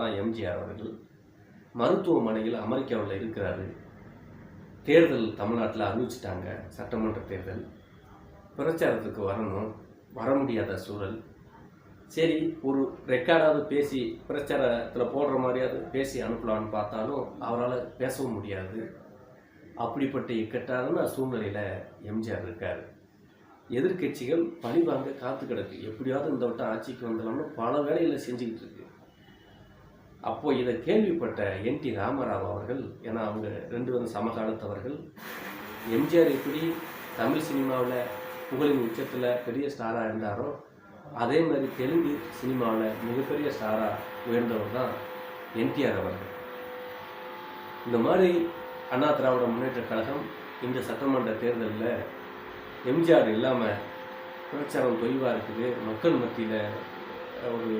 தான் எம்ஜிஆர் அவர்கள். மருத்துவமனையில் அமெரிக்காவில் இருக்கிறாரு. தேர்தல் தமிழ்நாட்டில் அறிவிச்சிட்டாங்க சட்டமன்ற தேர்தல். பிரச்சாரத்துக்கு வரணும் வர முடியாத சூழல். சரி ஒரு ரெக்கார்டாவது பேசி பிரச்சாரத்தில் போடுற மாதிரியாவது பேசி அனுப்பலான்னு பார்த்தாலும் அவரால் பேசவும் முடியாது. அப்படிப்பட்ட இக்கட்டான சூழ்நிலையில் எம்ஜிஆர் இருக்கார். எதிர்க்கட்சிகள் பழி வாங்க காத்து கிடக்கு. எப்படியாவது இந்த வட்டம் ஆட்சிக்கு வந்துடலாம்னு பல வேலைகளை செஞ்சுக்கிட்டு இருக்கு. அப்போ இதை கேள்விப்பட்ட என் டி ராமராவ் அவர்கள் ஏன்னா அவங்க ரெண்டு வந்து சமகாலத்தவர்கள் எம்ஜிஆர் எப்படி தமிழ் சினிமாவில் புகழின் உச்சத்தில் பெரிய ஸ்டாராக இருந்தாரோ அதே மாதிரி தெலுங்கு சினிமாவில் மிகப்பெரிய ஸ்டாராக உயர்ந்தவர் தான் என்டிஆர் அவர்கள். இந்த மாதிரி அண்ணா திராவிட முன்னேற்ற கழகம் இந்த சட்டமன்ற தேர்தலில் எம்ஜிஆர் இல்லாமல் பிரச்சாரம் தொய்வாக இருக்குது மக்கள் மத்தியில் ஒரு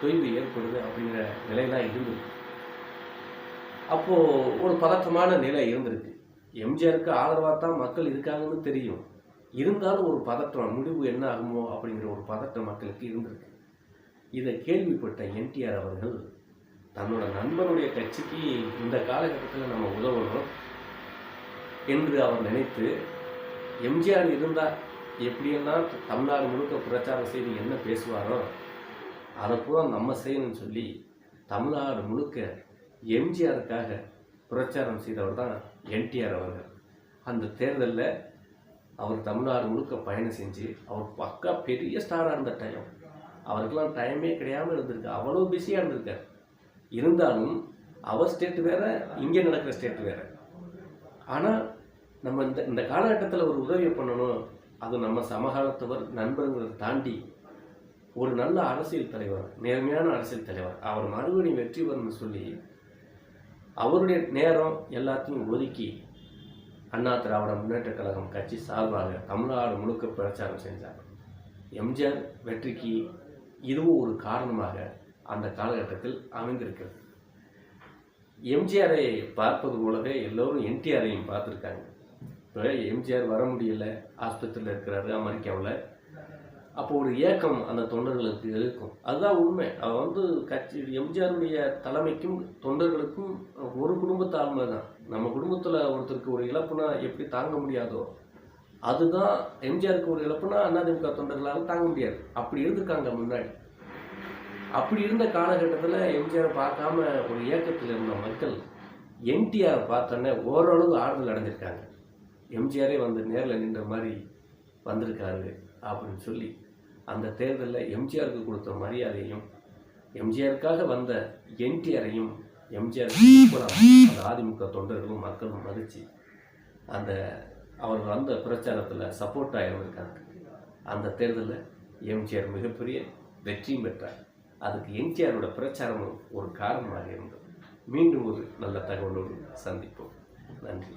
தொய்வு ஏற்படுது அப்படிங்கிற நிலையெல்லாம் இருந்தது. அப்போது ஒரு பதற்றமான நிலை இருந்திருக்கு. எம்ஜிஆருக்கு ஆதரவாக தான் மக்கள் இருக்காங்கன்னு தெரியும். இருந்தாலும் ஒரு பதற்றம் முடிவு என்ன ஆகுமோ அப்படிங்கிற ஒரு பதற்றம் மக்களுக்கு இருந்திருக்கு. இதை கேள்விப்பட்ட என்டிஆர் அவர்கள் தன்னோட நண்பனுடைய கட்சிக்கு இந்த காலகட்டத்தில் நம்ம உதவணும் என்று அவர் நினைத்து எம்ஜிஆர் இருந்தால் எப்படியெல்லாம் தமிழ்நாடு முழுக்க பிரச்சாரம் செய்து என்ன பேசுவாரோ அதை பூரா நம்ம செய்யணும்னு சொல்லி தமிழ்நாடு முழுக்க எம்ஜிஆருக்காக பிரச்சாரம் செய்தவர் தான் என்டிஆர் அவர்கள். அந்த தேர்தலில் அவர் தமிழ்நாடு முழுக்க பயணம் செஞ்சு அவர் பக்கா பெரிய ஸ்டாராக இருந்த டைம் அவருக்கெல்லாம் டைமே கிடையாமல் இருந்திருக்கு. அவ்வளோ பிஸியாக இருந்திருக்கார். இருந்தாலும் அவர் ஸ்டேட் வேறு இங்கே நடக்கிற ஸ்டேட் வேறு. ஆனால் நம்ம இந்த இந்த காலகட்டத்தில் ஒரு உதவியை பண்ணணும். அது நம்ம சமகாலத்தவர் நண்பர்களை தாண்டி ஒரு நல்ல அரசியல் தலைவர் நேர்மையான அரசியல் தலைவர் அவர் மறுபடியும் வெற்றி பெறணும்னு சொல்லி அவருடைய நேரம் எல்லாத்தையும் ஒதுக்கி அண்ணா திராவிட முன்னேற்ற கழகம் கட்சி சார்பாக தமிழ்நாடு முழுக்க பிரச்சாரம் செஞ்சார். எம்ஜிஆர் வெற்றிக்கு இதுவும் ஒரு காரணமாக அந்த காலகட்டத்தில் அமைந்திருக்கிறது. எம்ஜிஆரை பார்ப்பது போலவே எல்லோரும் என்டிஆரையும் பார்த்துருக்காங்க. இப்போ எம்ஜிஆர் வர முடியல ஆஸ்பத்திரியில் இருக்கிறாரு அமெரிக்காவில். அப்போ ஒரு ஏக்கம் அந்த தொண்டர்களுக்கு இருக்கும். அதுதான் உண்மை. அவன் வந்து கட்சி எம்ஜிஆருடைய தலைமைக்கும் தொண்டர்களுக்கும் ஒரு குடும்பத்தாழ்மை தான். நம்ம குடும்பத்தில் ஒருத்தருக்கு ஒரு இழப்புனா எப்படி தாங்க முடியாதோ அதுதான் எம்ஜிஆருக்கு ஒரு இழப்புனா அதிமுக தொண்டர்களால் தாங்க முடியாது. அப்படி இருந்திருக்காங்க முன்னாடி. அப்படி இருந்த காலகட்டத்தில் எம்ஜிஆர் பார்க்காம ஒரு இயக்கத்தில் இருந்த மக்கள் என்டிஆர் பார்த்தோன்னே ஓரளவு ஆறுதல் அடைஞ்சிருக்காங்க. எம்ஜிஆரே வந்து நேரில் நின்ற மாதிரி வந்திருக்காரு. அப்படின்னு சொல்லி அந்த தேர்தலில் எம்ஜிஆருக்கு கொடுத்த மரியாதையும் எம்ஜிஆருக்காக வந்த என்டிஆரையும் எம்ஜிஆர் அந்த அதிமுக தொண்டர்களும் மக்களும் மதித்து அந்த அவர் வந்த பிரச்சாரத்தில் சப்போர்ட் ஆகியிருக்காங்க அந்த தேர்தலில் எம்ஜிஆர் மிகப்பெரிய வெற்றியும் பெற்றார். அதுக்கு எம்ஜிஆரோட பிரச்சாரமும் ஒரு காரணமாக இருந்தது. மீண்டும் ஒரு நல்ல தகவலோடு சந்திப்போம். நன்றி.